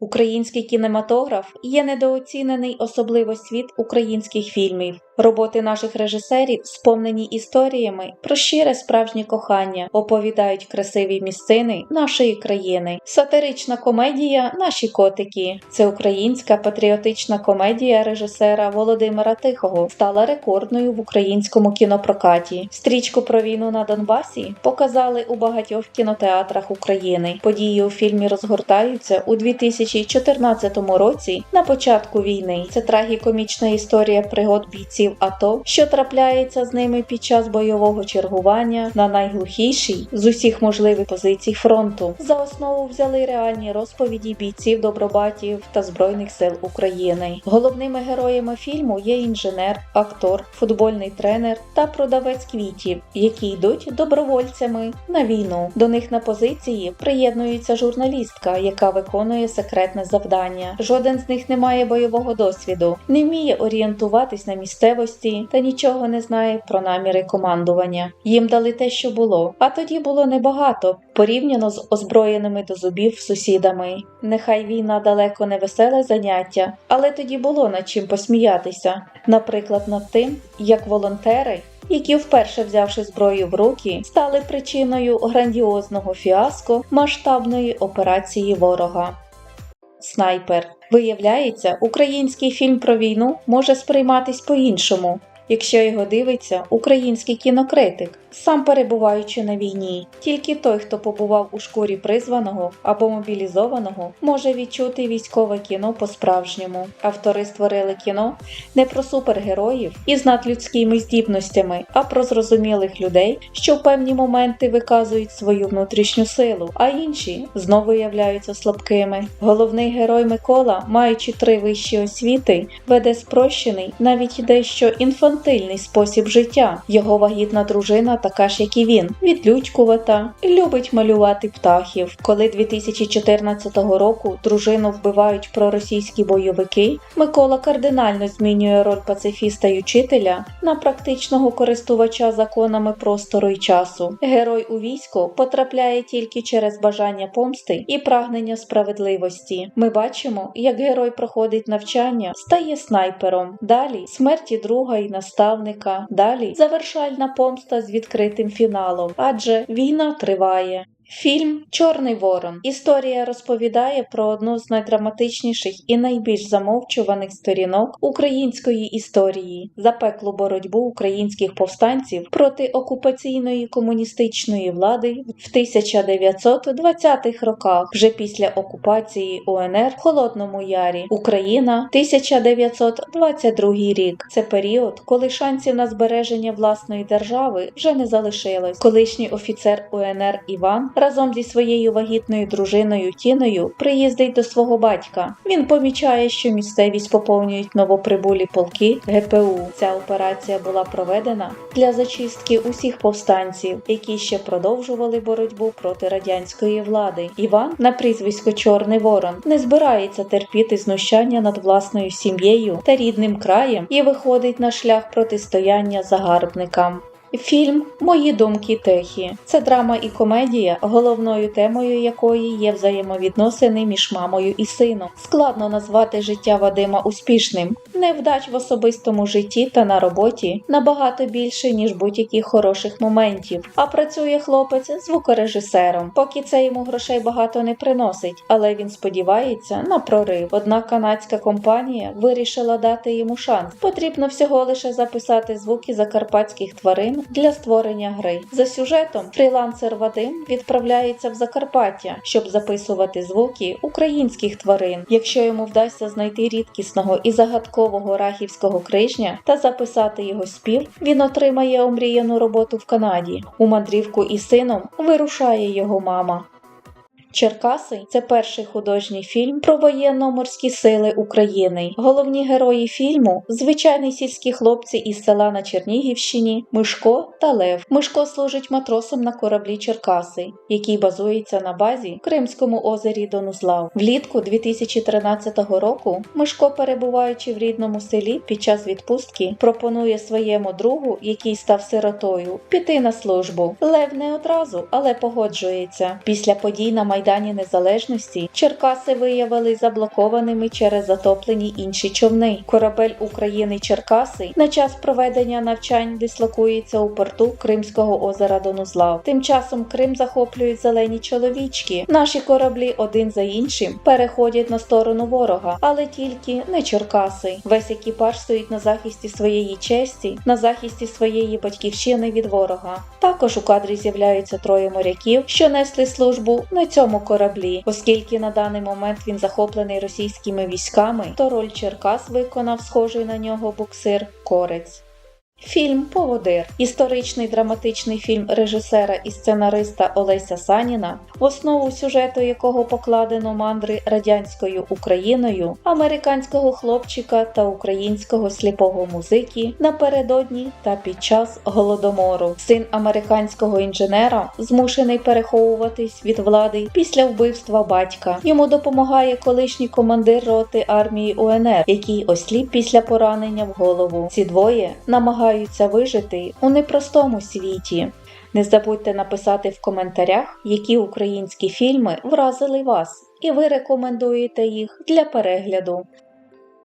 Український кінематограф є недооцінений особливо світ українських фільмів. Роботи наших режисерів сповнені історіями про щире справжнє кохання, оповідають красиві місцини нашої країни. Сатирична комедія Наші котики це українська патріотична комедія режисера Володимира Тихого стала рекордною в українському кінопрокаті. Стрічку про війну на Донбасі показали у багатьох кінотеатрах України. Події у фільмі розгортаються у 2014 році на початку війни. Це трагікомічна історія пригод бійців АТО, що трапляється з ними під час бойового чергування на найглухішій з усіх можливих позицій фронту. За основу взяли реальні розповіді бійців добробатів та збройних сил України. Головними героями фільму є інженер, актор, футбольний тренер та продавець квітів, які йдуть добровольцями на війну. До них на позиції приєднується журналістка, яка виконує секретне завдання. Жоден з них не має бойового досвіду, не вміє орієнтуватись на місцевості та нічого не знає про наміри командування. Їм дали те, що було, а тоді було небагато порівняно з озброєними до зубів сусідами. Нехай війна далеко не веселе заняття, але тоді було над чим посміятися. Наприклад, над тим, як волонтери. Які, вперше взявши зброю в руки, стали причиною грандіозного фіаско масштабної операції ворога. Снайпер виявляється, український фільм про війну може сприйматись по-іншому, якщо його дивиться український кінокритик, сам перебуваючи на війні. Тільки той, хто побував у шкурі призваного або мобілізованого, може відчути військове кіно по-справжньому. Автори створили кіно не про супергероїв із надлюдськими здібностями, а про зрозумілих людей, що в певні моменти виказують свою внутрішню силу, а інші знову являються слабкими. Головний герой Микола, маючи три вищі освіти, веде спрощений, навіть дещо інфантильний спосіб життя. Його вагітна дружина така ж, як і він, відлючкувата, любить малювати птахів. Коли 2014 року дружину вбивають проросійські бойовики, Микола кардинально змінює роль пацифіста й учителя на практичного користувача законами простору й часу. Герой у військо потрапляє тільки через бажання помсти і прагнення справедливості. Ми бачимо, як герой проходить навчання, стає снайпером. Далі смерті друга і наставника. Далі завершальна помста з відкритим фіналом, адже війна триває. Фільм Чорний Ворон. Історія розповідає про одну з найдраматичніших і найбільш замовчуваних сторінок української історії запеклу боротьбу українських повстанців проти окупаційної комуністичної влади в 1920-х роках, вже після окупації УНР в Холодному Ярі. Україна 1922 рік. Це період, коли шансів на збереження власної держави вже не залишилось. Колишній офіцер УНР Іван разом зі своєю вагітною дружиною Тіною приїздить до свого батька. Він помічає, що місцевість поповнюють новоприбулі полки ГПУ. Ця операція була проведена для зачистки усіх повстанців, які ще продовжували боротьбу проти радянської влади. Іван на прізвисько Чорний Ворон не збирається терпіти знущання над власною сім'єю та рідним краєм і виходить на шлях протистояння загарбникам. Фільм Мої думки Техі це драма і комедія, головною темою якої є взаємовідносини між мамою і сином. Складно назвати життя Вадима успішним. Невдач в особистому житті та на роботі набагато більше, ніж будь-яких хороших моментів. А працює хлопець звукорежисером. Поки це йому грошей багато не приносить, але він сподівається на прорив. Однак канадська компанія вирішила дати йому шанс. Потрібно всього лише записати звуки закарпатських тварин для створення гри. За сюжетом фрілансер Вадим відправляється в Закарпаття, щоб записувати звуки українських тварин. Якщо йому вдасться знайти рідкісного і загадкового рахівського крижня та записати його спів, він отримає омріяну роботу в Канаді. У мандрівку із сином вирушає його мама. Черкаси це перший художній фільм про воєнно-морські сили України. Головні герої фільму звичайні сільські хлопці із села на Чернігівщині, Мишко та Лев. Мишко служить матросом на кораблі Черкаси, який базується на базі в Кримському озері Донузлав. Влітку 2013 року Мишко, перебуваючи в рідному селі під час відпустки, пропонує своєму другу, який став сиротою, піти на службу. Лев не одразу, але погоджується. Після подій на Майдані Незалежності Черкаси виявили заблокованими через затоплені інші човни. Корабель України Черкаси на час проведення навчань дислокується у порту Кримського озера Донузлав. Тим часом Крим захоплюють зелені чоловічки. Наші кораблі один за іншим переходять на сторону ворога, але тільки не Черкаси. Весь екіпаж стоїть на захисті своєї честі, на захисті своєї батьківщини від ворога. Також у кадрі з'являються троє моряків, що несли службу на цьому кораблі, оскільки на даний момент він захоплений російськими військами, то роль Черкас виконав схожий на нього буксир Корець. Фільм Поводир історичний драматичний фільм режисера і сценариста Олеся Саніна, в основу сюжету якого покладено мандри радянською Україною, американського хлопчика та українського сліпого музики напередодні та під час голодомору. Син американського інженера змушений переховуватись від влади після вбивства батька. Йому допомагає колишній командир роти армії УНР, який осліп після поранення в голову. Ці двоє намагаються вижити у непростому світі. Не забудьте написати в коментарях, які українські фільми вразили вас, і ви рекомендуєте їх для перегляду.